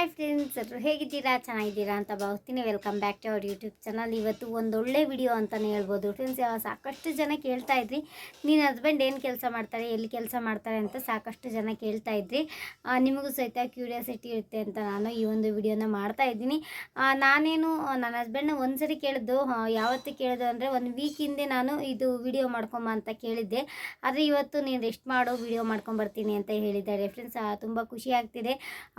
Hi friends ಎಲ್ಲರೂ ಹೇಗಿದ್ದೀರಾ? ಚೆನ್ನಾಗಿದ್ದೀರಾ ಅಂತ ಭಾವಿಸ್ತೀನಿ. Welcome back to our YouTube channel ಇವತ್ತು ಒಂದು ಒಳ್ಳೆ ವಿಡಿಯೋ ಅಂತಲೇ ಹೇಳ್ಬೋದು. ಫ್ರೆಂಡ್ಸ್ ಸಾಕಷ್ಟು ಜನ ಕೇಳ್ತಾ ಇದ್ರಿ. ನಿನ್ನ ಹಸ್ಬೆಂಡ್ ಏನು ಕೆಲಸ ಮಾಡ್ತಾರೆ, ಎಲ್ಲಿ ಕೆಲಸ ಮಾಡ್ತಾರೆ ಅಂತ ಸಾಕಷ್ಟು ಜನ ಕೇಳ್ತಾ ಇದ್ರಿ. ನಿಮಗೂ ಸಹಿತ ಕ್ಯೂರಿಯಾಸಿಟಿ ಇರುತ್ತೆ ಅಂತ ನಾನು ಈ ಒಂದು ವಿಡಿಯೋನ ಮಾಡ್ತಾ ಇದ್ದೀನಿ. ನಾನೇನು ನನ್ನ ಹಸ್ಬೆಂಡ್ನ ಒಂದ್ಸರಿ ಕೇಳಿದ್ದು ಯಾವತ್ತು ಕೇಳಿದ್ದು ಅಂದರೆ ಒಂದು ವೀಕ್ ಹಿಂದೆ ನಾನು ಇದು ವಿಡಿಯೋ ಮಾಡ್ಕೊಂಬ ಅಂತ ಕೇಳಿದ್ದೆ. ಆದರೆ ಇವತ್ತು ನೀನು ರೆಸ್ಟ್ ಮಾಡೋ ವಿಡಿಯೋ ಮಾಡ್ಕೊಂಬರ್ತೀನಿ ಅಂತ ಹೇಳಿದ್ದಾರೆ. ಫ್ರೆಂಡ್ಸ್ ತುಂಬ ಖುಷಿ ಆಗ್ತಿದೆ.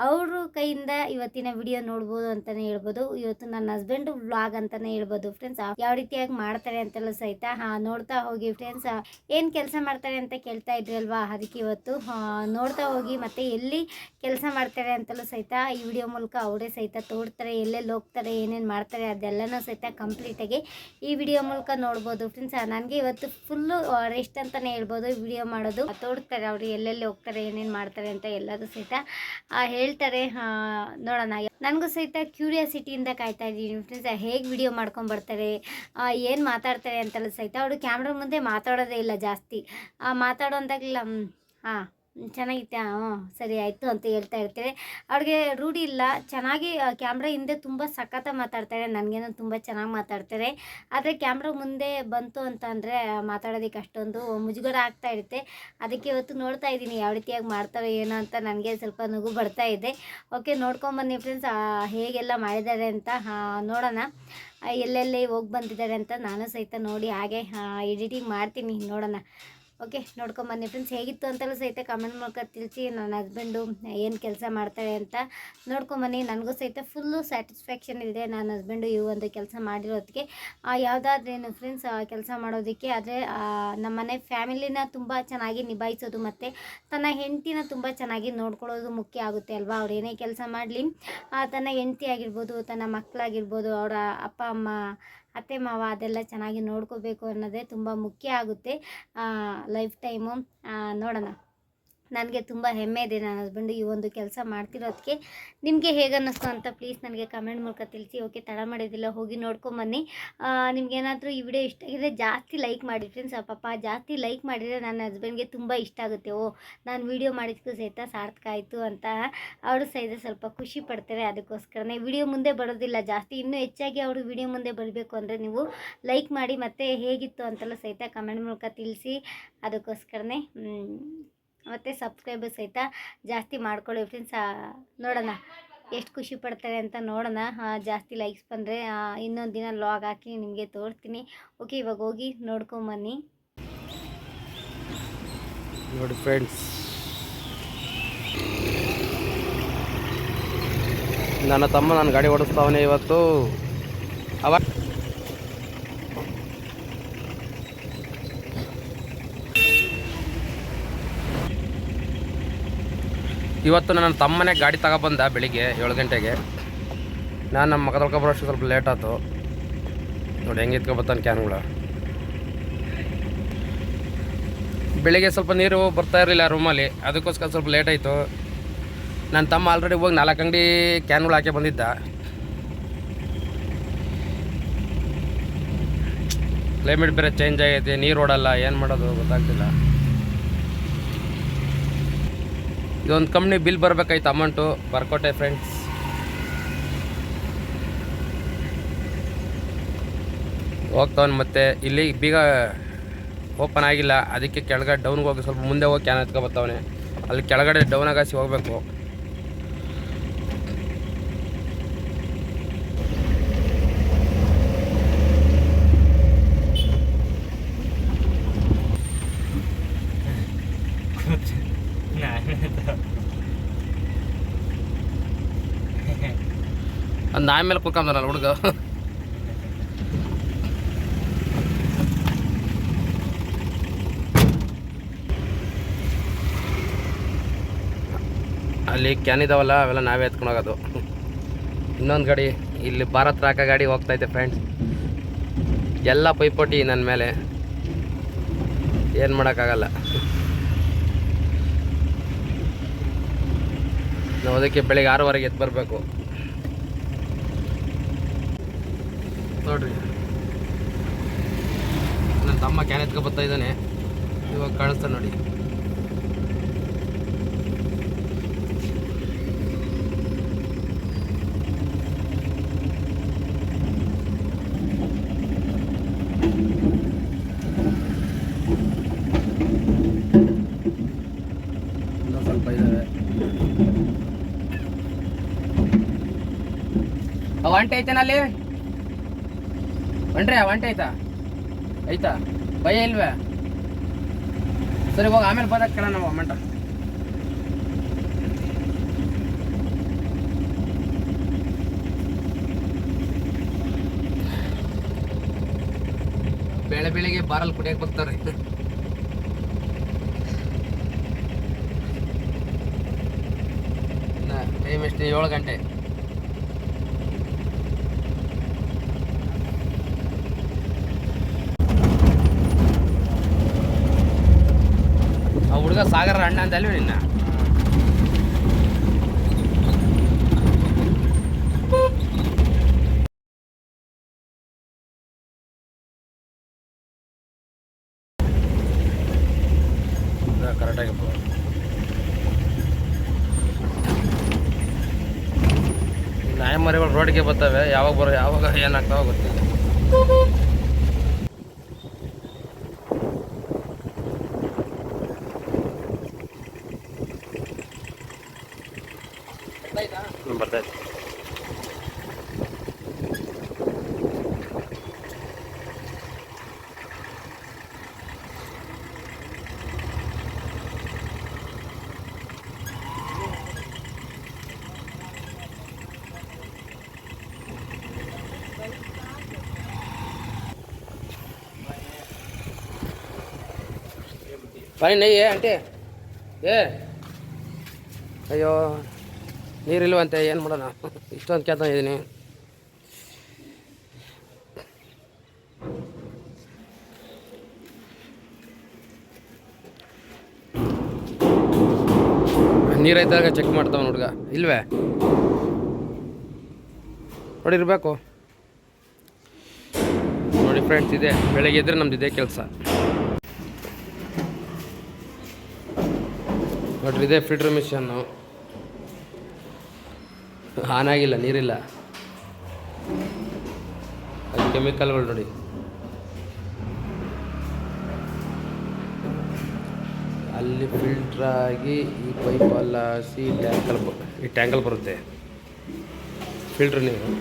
ಅವರು ಕೈಯಿಂದ ಇವತ್ತಿನ ವಿಡಿಯೋ ನೋಡ್ಬೋದು ಅಂತಾನೆ ಹೇಳ್ಬೋದು. ಇವತ್ತು ನನ್ನ ಹಸ್ಬೆಂಡ್ ವ್ಲಾಗ್ ಅಂತಾನೆ ಹೇಳ್ಬೋದು ಫ್ರೆಂಡ್ಸ್ ಯಾವ ರೀತಿಯಾಗಿ ಮಾಡ್ತಾರೆ ಅಂತೆಲ್ಲ ಸಹಿತ, ಹಾ, ನೋಡ್ತಾ ಹೋಗಿ ಫ್ರೆಂಡ್ಸ್ ಏನ್ ಕೆಲಸ ಮಾಡ್ತಾರೆ ಅಂತ ಕೇಳ್ತಾ ಇದ್ರಿ ಅಲ್ವಾ ಅದಕ್ಕೆ ಇವತ್ತು? ನೋಡ್ತಾ ಹೋಗಿ ಮತ್ತೆ ಎಲ್ಲಿ ಕೆಲಸ ಮಾಡ್ತಾರೆ ಅಂತಲೂ ಸಹಿತ ಈ ವಿಡಿಯೋ ಮೂಲಕ ಅವರೇ ಸಹಿತ ತೋಡ್ತಾರೆ ಎಲ್ಲೆಲ್ಲಿ ಹೋಗ್ತಾರೆ, ಏನೇನು ಮಾಡ್ತಾರೆ ಅದೆಲ್ಲನೂ ಸಹಿತ ಕಂಪ್ಲೀಟ್ ಆಗಿ ಈ ವಿಡಿಯೋ ಮೂಲಕ ನೋಡ್ಬೋದು ಫ್ರೆಂಡ್ಸ್ ನನಗೆ ಇವತ್ತು ಫುಲ್ಲು ರೆಸ್ಟ್ ಅಂತಾನೆ ಹೇಳ್ಬೋದು ವಿಡಿಯೋ ಮಾಡೋದು. ತೋಡ್ತಾರೆ ಅವರು ಎಲ್ಲೆಲ್ಲಿ ಹೋಗ್ತಾರೆ, ಏನೇನು ಮಾಡ್ತಾರೆ ಅಂತ ಎಲ್ಲದೂ ಸಹಿತ ಹೇಳ್ತಾರೆ. ನೋಡೋಣ. ನನಗೂ ಸಹಿತ ಕ್ಯೂರಿಯಾಸಿಟಿಯಿಂದ ಕಾಯ್ತಾ ಇದ್ದೀನಿ. ಫ್ರೆಂಡ್ಸ್ ಹೇಗೆ ವಿಡಿಯೋ ಮಾಡ್ಕೊಂಡು ಬರ್ತಾರೆ ಏನು ಮಾತಾಡ್ತಾರೆ ಅಂತೆಲ್ಲ ಸಹಿತ ಅವರು ಕ್ಯಾಮ್ರಾ ಮುಂದೆ ಮಾತಾಡೋದೇ ಇಲ್ಲ ಜಾಸ್ತಿ. ಮಾತಾಡೋ ಅಂದಾಗಲಿಲ್ಲ ಹಾಂ. ಚೆನ್ನಾಗಿತ್ತೆ ಹ್ಞೂ ಸರಿ ಆಯಿತು ಅಂತ ಹೇಳ್ತಾ ಇರ್ತಾರೆ ಅವ್ರಿಗೆ ರೂಢಿ ಇಲ್ಲ. ಚೆನ್ನಾಗಿ ಕ್ಯಾಮ್ರಾ ಹಿಂದೆ ತುಂಬ ಸಖತ್ತ ಮಾತಾಡ್ತಾರೆ ನನಗೇನು ತುಂಬ ಚೆನ್ನಾಗಿ ಮಾತಾಡ್ತಾರೆ. ಆದರೆ ಕ್ಯಾಮ್ರಾ ಮುಂದೆ ಬಂತು ಅಂತ ಅಂದರೆ ಮಾತಾಡೋದಕ್ಕೆ ಅಷ್ಟೊಂದು ಮುಜುಗರ ಆಗ್ತಾ ಇರುತ್ತೆ. ಅದಕ್ಕೆ ಇವತ್ತು ನೋಡ್ತಾ ಇದ್ದೀನಿ ಯಾವ ರೀತಿಯಾಗಿ ಮಾಡ್ತಾರೋ ಏನೋ ಅಂತ ನನಗೆ ಸ್ವಲ್ಪ ನಗು ಬರ್ತಾ ಇದೆ. ಓಕೆ ನೋಡ್ಕೊಂಬನ್ನಿ ಫ್ರೆಂಡ್ಸ್. ಹೇಗೆಲ್ಲ ಮಾಡಿದ್ದಾರೆ ಅಂತ ನೋಡೋಣ. ಎಲ್ಲೆಲ್ಲಿ ಹೋಗಿ ಬಂದಿದ್ದಾರೆ ಅಂತ ನಾನು ಸಹಿತ ನೋಡಿ, ಹಾಗೆ ಎಡಿಟಿಂಗ್ ಮಾಡ್ತೀನಿ, ನೋಡೋಣ. ಓಕೆ ನೋಡ್ಕೊಂಬನ್ನಿ ಫ್ರೆಂಡ್ಸ್ ಹೇಗಿತ್ತು ಅಂತಲೂ ಸಹಿತ ಕಮೆಂಟ್ ಮೂಲಕ ತಿಳಿಸಿ ನನ್ನ ಹಸ್ಬೆಂಡು ಏನು ಕೆಲಸ ಮಾಡ್ತಾಳೆ ಅಂತ ನೋಡ್ಕೊಂಬನ್ನಿ ನನಗೂ ಸಹಿತ ಫುಲ್ಲು ಸ್ಯಾಟಿಸ್ಫ್ಯಾಕ್ಷನ್ ಇದೆ ನನ್ನ ಹಸ್ಬೆಂಡು ಈ ಒಂದು ಕೆಲಸ ಮಾಡಿರೋದಕ್ಕೆ ಯಾವುದಾದ್ರೇನು ಫ್ರೆಂಡ್ಸ್ ಕೆಲಸ ಮಾಡೋದಕ್ಕೆ, ಆದರೆ ನಮ್ಮ ಮನೆ ಫ್ಯಾಮಿಲಿನ ತುಂಬ ಚೆನ್ನಾಗಿ ನಿಭಾಯಿಸೋದು ಮತ್ತು ತನ್ನ ಹೆಂಡತಿನ ತುಂಬ ಚೆನ್ನಾಗಿ ನೋಡ್ಕೊಳ್ಳೋದು ಮುಖ್ಯ ಆಗುತ್ತೆ ಅಲ್ವಾ? ಅವ್ರು ಏನೇ ಕೆಲಸ ಮಾಡಲಿ ತನ್ನ ಹೆಂಡತಿ ಆಗಿರ್ಬೋದು, ತನ್ನ ಮಕ್ಕಳಾಗಿರ್ಬೋದು ಅವರ ಅಪ್ಪ, ಅಮ್ಮ ಅತ್ತೆ ಮಾವ ಅದೆಲ್ಲ ಚೆನ್ನಾಗಿ ನೋಡ್ಕೋಬೇಕು ಅನ್ನೋದೇ ತುಂಬ ಮುಖ್ಯ ಆಗುತ್ತೆ ಲೈಫ್ ಟೈಮು ನೋಡೋಣ. ನನಗೆ ತುಂಬ ಹೆಮ್ಮೆ ಇದೆ ನನ್ನ ಹಸ್ಬೆಂಡು ಈ ಒಂದು ಕೆಲಸ ಮಾಡ್ತಿರೋದಕ್ಕೆ ನಿಮಗೆ ಹೇಗೆ ಅನ್ನಿಸ್ತು ಅಂತ ಪ್ಲೀಸ್ ನನಗೆ ಕಮೆಂಟ್ ಮೂಲಕ ತಿಳಿಸಿ. ಓಕೆ ತಡ ಮಾಡಿದ್ದಿಲ್ಲ, ಹೋಗಿ ನೋಡ್ಕೊಂಬನ್ನಿ ನಿಮಗೇನಾದರೂ ಈ ವಿಡಿಯೋ ಇಷ್ಟ ಆಗಿದ್ರೆ ಜಾಸ್ತಿ ಲೈಕ್ ಮಾಡಿ ಫ್ರೆಂಡ್ಸ್ ಪಾಪ ಜಾಸ್ತಿ ಲೈಕ್ ಮಾಡಿದರೆ ನನ್ನ ಹಸ್ಬೆಂಡ್ಗೆ ತುಂಬ ಇಷ್ಟ ಆಗುತ್ತೆ. ಓ, ನಾನು ವಿಡಿಯೋ ಮಾಡಿದ್ದಕ್ಕೂ ಸಹಿತ ಸಾರ್ಥಕ ಆಯಿತು ಅಂತ ಅವರು ಸಹಿತ ಸ್ವಲ್ಪ ಖುಷಿ ಪಡ್ತಾರೆ ಅದಕ್ಕೋಸ್ಕರನೇ. ವಿಡಿಯೋ ಮುಂದೆ ಬರೋದಿಲ್ಲ, ಜಾಸ್ತಿ ಇನ್ನೂ ಹೆಚ್ಚಾಗಿ ಅವರು ವಿಡಿಯೋ ಮುಂದೆ ಬರಬೇಕು ಅಂದರೆ ನೀವು ಲೈಕ್ ಮಾಡಿ ಮತ್ತು ಹೇಗಿತ್ತು ಅಂತೆಲ್ಲ ಸಹಿತ ಕಮೆಂಟ್ ಮೂಲಕ ತಿಳಿಸಿ ಅದಕ್ಕೋಸ್ಕರನೇ. ಮತ್ತು ಸಬ್ಸ್ಕ್ರೈಬರ್ಸ್ ಸಹಿತ ಜಾಸ್ತಿ ಮಾಡ್ಕೊಳ್ಳಿ ಫ್ರೆಂಡ್ಸ್ ನೋಡೋಣ. ಎಷ್ಟು ಖುಷಿ ಪಡ್ತಾರೆ ಅಂತ ನೋಡೋಣ. ಜಾಸ್ತಿ ಲೈಕ್ಸ್ ಬಂದರೆ ಇನ್ನೊಂದು ದಿನ ಲಾಗ್ ಹಾಕಿ ನಿಮಗೆ ತೋರಿಸ್ತೀನಿ. ಓಕೆ ಇವಾಗ ಹೋಗಿ ನೋಡ್ಕೊಂಬನ್ನಿ ನೋಡಿ ಫ್ರೆಂಡ್ಸ್ ನನ್ನ ತಮ್ಮ ನನ್ನ ಗಾಡಿ ಓಡಿಸ್ತಾವನೆ ಇವತ್ತು. ಅವ ಇವತ್ತು ನನ್ನ ತಮ್ಮನೇ ಗಾಡಿ ತಗೊಬಂದ ಬೆಳಿಗ್ಗೆ ಏಳು ಗಂಟೆಗೆ. ನಾನು ನಮ್ಮ ಮಗ ತೊಳ್ಕೊಬರೋಷ್ಟು ಸ್ವಲ್ಪ ಲೇಟ್ ಆಯ್ತು. ನೋಡಿ, ಹೆಂಗೆ ಇತ್ಕೊಬತ್ತಾನೆ ಕ್ಯಾನ್ಗಳು ಬೆಳಿಗ್ಗೆ ಸ್ವಲ್ಪ ನೀರು ಬರ್ತಾ ಇರಲಿಲ್ಲ ರೂಮಲ್ಲಿ ಅದಕ್ಕೋಸ್ಕರ ಸ್ವಲ್ಪ ಲೇಟ್ ಆಯಿತು. ನನ್ನ ತಮ್ಮ ಆಲ್ರೆಡಿ ಹೋಗಿ ನಾಲ್ಕು ಅಂಗಡಿ ಕ್ಯಾನ್ಗಳು ಹಾಕಿ ಬಂದಿದ್ದ. ಕ್ಲೈಮೇಟ್ ಬೇರೆ ಚೇಂಜ್ ಆಗೈತೆ, ನೀರು ಓಡಲ್ಲ, ಏನು ಮಾಡೋದು ಗೊತ್ತಾಗ್ತಿಲ್ಲ. ಇದೊಂದು ಕಂಪ್ನಿ ಬಿಲ್ ಬರಬೇಕಾಯ್ತು ಅಮೌಂಟು ಬರ್ಕೊಟ್ಟೆ ಫ್ರೆಂಡ್ಸ್ ಹೋಗ್ತವನ್ ಮತ್ತೆ. ಇಲ್ಲಿ ಬೀಗ ಓಪನ್ ಆಗಿಲ್ಲ. ಅದಕ್ಕೆ ಕೆಳಗಡೆ ಡೌನ್ಗೆ ಹೋಗಿ ಸ್ವಲ್ಪ ಮುಂದೆ ಹೋಗಿ ಕ್ಯಾನ್ ಎತ್ಕೊ ಬರ್ತಾವನೆ. ಅಲ್ಲಿ ಕೆಳಗಡೆ ಡೌನ್ ಆಗಾಸಿ ಹೋಗಬೇಕು. ಅದು ನಾಯಿ ಮೇಲೆ ಕುತ್ಕೊಂಡಲ್ಲ ಹುಡುಗ. ಅಲ್ಲಿ ಕ್ಯಾನ್ ಇದಾವಲ್ಲ, ಅವೆಲ್ಲ ನಾವೇ ಎತ್ಕೊಂಡು ಹೋಗೋದು. ಇನ್ನೊಂದು ಗಾಡಿ, ಇಲ್ಲಿ ಭಾರತ್ ರಾಕ ಗಾಡಿ ಹೋಗ್ತೈತೆ ಫ್ರೆಂಡ್ಸ್ ಎಲ್ಲ ಪೈಪೋಟಿ ನನ್ನ ಮೇಲೆ. ಏನು ಮಾಡೋಕ್ಕಾಗಲ್ಲ. ನಾವು ಅದಕ್ಕೆ ಬೆಳಿಗ್ಗೆ ಆರೂವರೆಗೆ ಎದ್ದು ಬರಬೇಕು. ನೋಡ್ರಿ ನನ್ನ ತಮ್ಮ ಕ್ಯಾನ್ ಎತ್ಕೊ ಬರ್ತಾ ಇದ್ದಾನೆ. ಇವಾಗ ಕಾಣಿಸ್ತ ನೋಡಿ. ಸ್ವಲ್ಪ ಇದ್ದಾವೆ ಬನ್ರಿ ಒಂಟೆ ಆಯ್ತಾ ಆಯ್ತಾ ಭಯ ಇಲ್ವೇ? ಸರಿ, ಹೋಗಿ, ಆಮೇಲೆ ಬದಕ್ ಕಣ ನಾವು ಮಂಟ ಬೆಳೆ ಬೆಳಿಗ್ಗೆ ಬಾರಲ್ಲಿ ಕುಡಿಯಕ್ಕೆ ಬರ್ತಾರೆ. ಟೈಮ್ ಎಷ್ಟು? ಏಳು ಗಂಟೆ. ಆ ಸಾಗರ ಅಣ್ಣ ಅಂತ ಅಲ್ವೇ ನಿನ್ನ ಕರೆಕ್ಟಾಗಿ ನಾಯಿ ಮರಿಗಳು ರೋಡ್ಗೆ ಬರ್ತವೆ, ಯಾವಾಗ ಬರೋ, ಯಾವಾಗ ಏನಾಗ್ತಾವ ಗೊತ್ತಿಲ್ಲ. vâng పని నెయ్యి అంటే ఏ అయ్యో ನೀರಿಲ್ವಂತೆ, ಏನು ಮಾಡೋಣ? ಇಷ್ಟೊಂದು ಕೇಳ್ತಾ ಇದ್ದೀನಿ ನೀರೈತಾಗ ಚೆಕ್ ಮಾಡ್ತಾವ ಹುಡುಗ ಇಲ್ವೇ? ನೋಡಿ, ಇರಬೇಕು. ನೋಡಿ ಫ್ರೆಂಡ್ಸ್ ಇದೆ. ಬೆಳಗ್ಗೆ ಇದ್ರೆ ನಮ್ದು ಇದೇ ಕೆಲಸ. ನೋಡ್ರಿ, ಇದೆ ಫಿಲ್ಟರ್ ಮಿಷನ್ನು ಆನ್ ಆಗಿಲ್ಲ ನೀರಿಲ್ಲ. ಅದು ಕೆಮಿಕಲ್ಗಳು ನೋಡಿ. ಅಲ್ಲಿ ಫಿಲ್ಟ್ರ್ ಆಗಿ ಈ ಪೈಪಲ್ಲ ಹಾಸಿ ಟ್ಯಾಂಕಲ್ ಈ ಟ್ಯಾಂಕಲ್ ಬರುತ್ತೆ. ಫಿಲ್ಟ್ರ್ ನೀರು.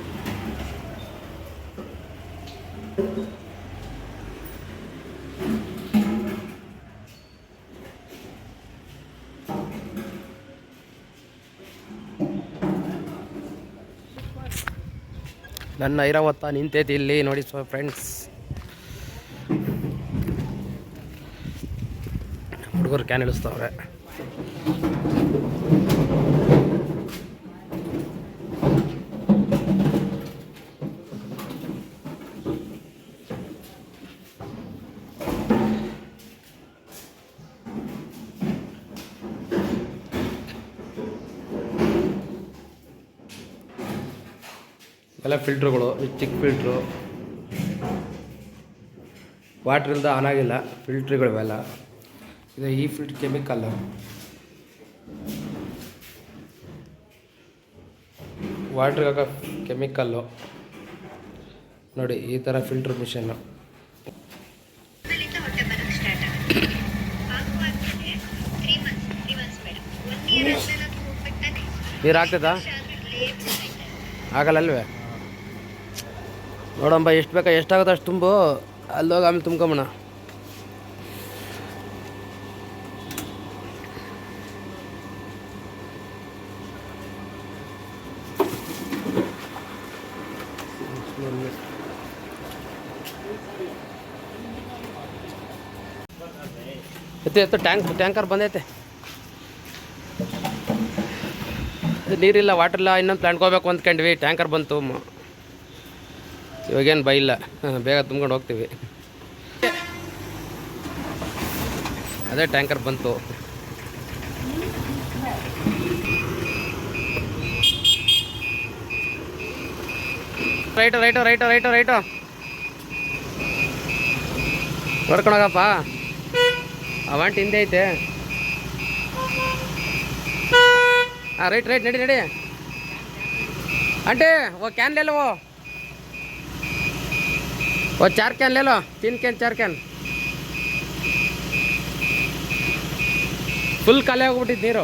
ನನ್ನ ಐರಾವತ್ತ ನಿಂತೈತಿ ಇಲ್ಲಿ. ನೋಡಿ ಸೊ ಫ್ರೆಂಡ್ಸ್ ಹುಡುಗರು ಕ್ಯಾನ್ ಇಳಿಸ್ತವ್ರೆ. ಎಲ್ಲ ಫಿಲ್ಟ್ರುಗಳು ಚಿಕ್ಕ ಫಿಲ್ಟ್ರು ವಾಟ್ರಿಂದ ಆನ್ ಆಗಿಲ್ಲ ಫಿಲ್ಟ್ರುಗಳು ಇವೆಲ್ಲ. ಇದು ಈ ಫಿಲ್ಟ್ರ್ ಕೆಮಿಕಲ್ಲು ವಾಟ್ರಿಗಾಗ ಕೆಮಿಕಲ್ಲು ನೋಡಿ ಈ ಥರ ಫಿಲ್ಟ್ರ್ ಮಿಷನ್ನು ನೀರು ಆಗ್ತದಾ ಆಗಲ್ಲಲ್ವೇ ನೋಡಂಬ ಎಷ್ಟು ಬೇಕಾ, ಎಷ್ಟಾಗುತ್ತೆ ಅಷ್ಟು ತುಂಬು. ಅಲ್ಲೋಗಿ ಆಮೇಲೆ ತುಂಬ್ಕೊಂಬಣ ಎತ್ತು ಎತ್ತು, ಟ್ಯಾಂಕ್, ಟ್ಯಾಂಕರ್ ಬಂದೈತೆ. ನೀರಿಲ್ಲ ವಾಟರ್ ಇಲ್ಲ, ಇನ್ನೊಂದು ಪ್ಲಾಂಟ್ಗೆ ಹೋಗ್ಬೇಕು ಅಂದ್ಕೊಂಡ್ವಿ, ಟ್ಯಾಂಕರ್ ಬಂತು. ಇವಾಗೇನು ಬೈಲ್ಲ ಬೇಗ ತುಂಬ್ಕೊಂಡು ಹೋಗ್ತೀವಿ. ಅದೇ ಟ್ಯಾಂಕರ್ ಬಂತು. Right right right right right. ನೋಡ್ಕೊಳಗಪ್ಪ ಅವಂಟ್ ಹಿಂದೆ ಐತೆ. ಹಾಂ ರೈಟ್ ರೈಟ್, ನಡಿ ನಡಿ. ಅಂಟೆ ಓ ಕ್ಯಾನ್ಲೆಲ್ಲವೋ वो वो चार कैन ले लो तीन कैन चार कैन ಫುಲ್ ಖಾಲಿ ಹೋಗ್ಬಿಟ್ಟಿದ್ದು ನೀರು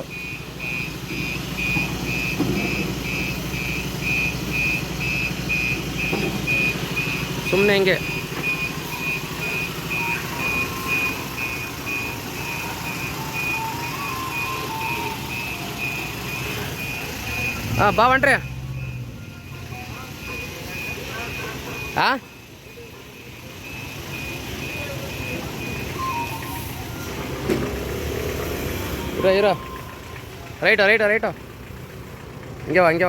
ಸುಮ್ಮನೆ ಹಿಂಗೆ ಹಾಂ ಬಾ ಬಣ್ರಿ ಹಾಂ ಇರೋ ಇರೋ. Right right right. ಹಂಗೆ ಹೋಗು, ಹಂಗೆ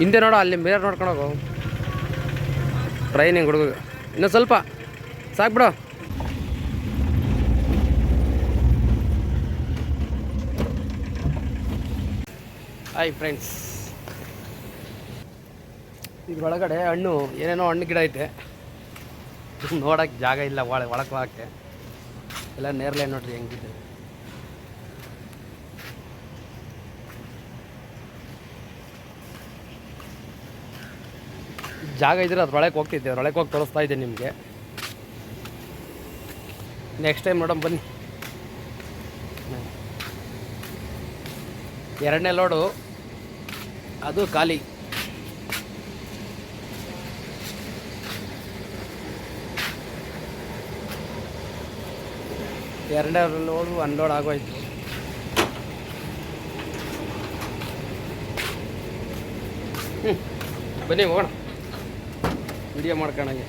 ಹಿಂದೆ ನೋಡು ಅಲ್ಲಿ ಬೇರೆ ನೋಡ್ಕೊಂಡು ಹೋಗು. ಟ್ರೈನಿಂಗ್ ಹುಡುಗ ಇನ್ನೂ ಸ್ವಲ್ಪ. ಸಾಕು ಬಿಡು. ಹಾಯ್ ಫ್ರೆಂಡ್ಸ್ ಇದ್ರೊಳಗಡೆ ಹಣ್ಣು ಏನೇನೋ ಹಣ್ಣು ಗಿಡ ಐತೆ. ನೋಡೋಕ್ಕೆ ಜಾಗ ಇಲ್ಲ ಒಳ ಒಳಕ್ಕೆ ಹೋಗಕ್ಕೆ. ಎಲ್ಲ ನೇರಳೆ ನೋಡ್ರಿ ಹೆಂಗಿದೆ ಜಾಗ ಇದ್ರೆ ಅದ್ರೊಳಗೆ ಹೋಗ್ತಿದ್ದೆ ಒಳಗೆ ಹೋಗಿ ತೋರಿಸ್ತಾ ಇದ್ದೆ ನಿಮಗೆ. ನೆಕ್ಸ್ಟ್ ಟೈಮ್ ನೋಡೋಣ, ಬನ್ನಿ. ಎರಡನೇ ಲೋಡು ಅದು ಖಾಲಿ. ಎರಡನೇ ಲೋಡು ಅನ್ಲೋಡ್ ಆಗೋಯ್ತು. ಬನ್ನಿ ಹೋಗೋಣ. ವಿಡಿಯೋ ಮಾಡ್ಕೊಳಂಗೆ